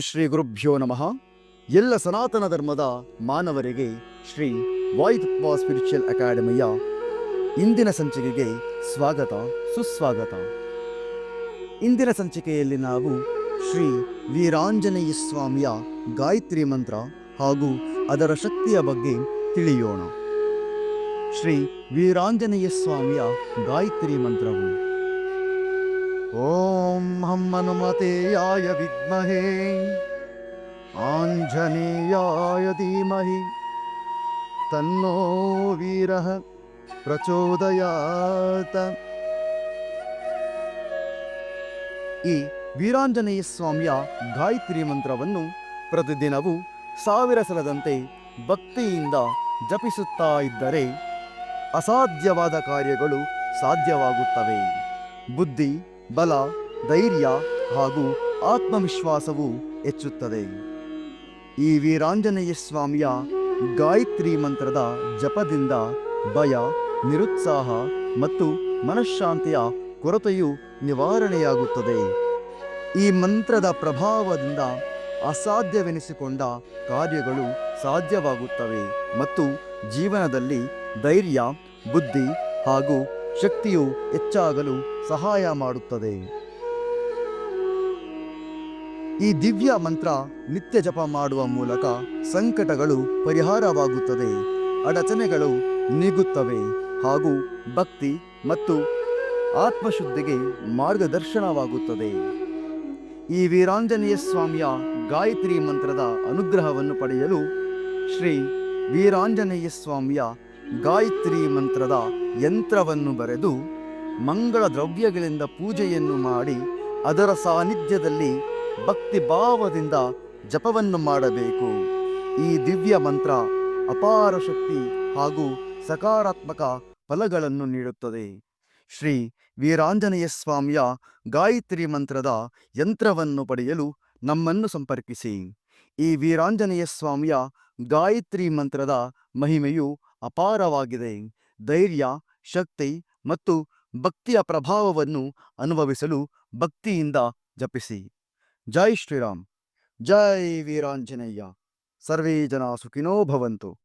ಶ್ರೀ ಗುರುಭ್ಯೋ ನಮಃ. ಎಲ್ಲ ಸನಾತನ ಧರ್ಮದ ಮಾನವರಿಗೆ ಶ್ರೀ ವಾಯುತತ್ವ ಸ್ಪಿರಿಚುವಲ್ ಅಕಾಡೆಮಿಯ ಇಂದಿನ ಸಂಚಿಕೆಗೆ ಸ್ವಾಗತ, ಸುಸ್ವಾಗತ. ಇಂದಿನ ಸಂಚಿಕೆಯಲ್ಲಿ ನಾವು ಶ್ರೀ ವೀರಾಂಜನೇಯ ಸ್ವಾಮಿಯ ಗಾಯತ್ರಿ ಮಂತ್ರ ಹಾಗೂ ಅದರ ಶಕ್ತಿಯ ಬಗ್ಗೆ ತಿಳಿಯೋಣ. ಶ್ರೀ ವೀರಾಂಜನೇಯ ಸ್ವಾಮಿಯ ಗಾಯತ್ರಿ ಮಂತ್ರವು ಓಂ ಹನುಮತೆಯಾಯ ವಿದ್ಮಹೇ. ಆಂಜನೇಯಾಯ ಧೀಮಹಿ. ತನ್ನೋ ವೀರ ಪ್ರಚೋದಯಾತ. ಈ ವೀರಾಂಜನೇಯ ಸ್ವಾಮಿಯ ಗಾಯತ್ರಿ ಮಂತ್ರವನ್ನು ಪ್ರತಿದಿನವೂ ಸಾವಿರ ಸಲದಂತೆ ಭಕ್ತಿಯಿಂದ ಜಪಿಸುತ್ತಾ ಇದ್ದರೆ ಅಸಾಧ್ಯವಾದ ಕಾರ್ಯಗಳು ಸಾಧ್ಯವಾಗುತ್ತವೆ. ಬುದ್ಧಿ ಬಲ, ಧೈರ್ಯ ಹಾಗೂ ಆತ್ಮವಿಶ್ವಾಸವು ಹೆಚ್ಚುತ್ತದೆ. ಈ ವೀರಾಂಜನೇಯ ಸ್ವಾಮಿಯ ಗಾಯತ್ರಿ ಮಂತ್ರದ ಜಪದಿಂದ ಭಯ, ನಿರುತ್ಸಾಹ ಮತ್ತು ಮನಃಶಾಂತಿಯ ಕೊರತೆಯು ನಿವಾರಣೆಯಾಗುತ್ತದೆ. ಈ ಮಂತ್ರದ ಪ್ರಭಾವದಿಂದ ಅಸಾಧ್ಯವೆನಿಸಿಕೊಂಡ ಕಾರ್ಯಗಳು ಸಾಧ್ಯವಾಗುತ್ತವೆ ಮತ್ತು ಜೀವನದಲ್ಲಿ ಧೈರ್ಯ, ಬುದ್ಧಿ ಹಾಗೂ ಶಕ್ತಿಯು ಹೆಚ್ಚಾಗಲು ಸಹಾಯ ಮಾಡುತ್ತದೆ. ಈ ದಿವ್ಯ ಮಂತ್ರ ನಿತ್ಯ ಜಪ ಮಾಡುವ ಮೂಲಕ ಸಂಕಟಗಳು ಪರಿಹಾರವಾಗುತ್ತದೆ. ಅಡಚಣೆಗಳು ನೀಗುತ್ತವೆ ಹಾಗೂ ಭಕ್ತಿ ಮತ್ತು ಆತ್ಮಶುದ್ಧಿಗೆ ಮಾರ್ಗದರ್ಶನವಾಗುತ್ತದೆ. ಈ ವೀರಾಂಜನೇಯ ಸ್ವಾಮಿಯ ಗಾಯತ್ರಿ ಮಂತ್ರದ ಅನುಗ್ರಹವನ್ನು ಪಡೆಯಲು ಶ್ರೀ ವೀರಾಂಜನೇಯ ಸ್ವಾಮಿಯ ಗಾಯತ್ರಿ ಮಂತ್ರದ ಯಂತ್ರವನ್ನು ಬರೆದು ಮಂಗಳ ದ್ರವ್ಯಗಳಿಂದ ಪೂಜೆಯನ್ನು ಮಾಡಿ ಅದರ ಸಾನ್ನಿಧ್ಯದಲ್ಲಿ ಭಕ್ತಿ ಭಾವದಿಂದ ಜಪವನ್ನು ಮಾಡಬೇಕು. ಈ ದಿವ್ಯ ಮಂತ್ರ ಅಪಾರ ಶಕ್ತಿ ಹಾಗೂ ಸಕಾರಾತ್ಮಕ ಫಲಗಳನ್ನು ನೀಡುತ್ತದೆ. ಶ್ರೀ ವೀರಾಂಜನೇಯ ಸ್ವಾಮಿಯ ಗಾಯತ್ರಿ ಮಂತ್ರದ ಯಂತ್ರವನ್ನು ಪಡೆಯಲು ನಮ್ಮನ್ನು ಸಂಪರ್ಕಿಸಿ. ಈ ವೀರಾಂಜನೇಯ ಸ್ವಾಮಿಯ ಗಾಯತ್ರಿ ಮಂತ್ರದ ಮಹಿಮೆಯು ಅಪಾರವಾಗಿದೆ. ಧೈರ್ಯ, ಶಕ್ತಿ ಮತ್ತು ಭಕ್ತಿಯ ಪ್ರಭಾವವನ್ನು ಅನುಭವಿಸಲು ಭಕ್ತಿಯಿಂದ ಜಪಿಸಿ. ಜೈ ಶ್ರೀರಾಮ್. ಜೈ ವೀರಾಂಜನೇಯ. ಸರ್ವೇ ಜನ ಸುಖಿನೋ ಭವಂತು.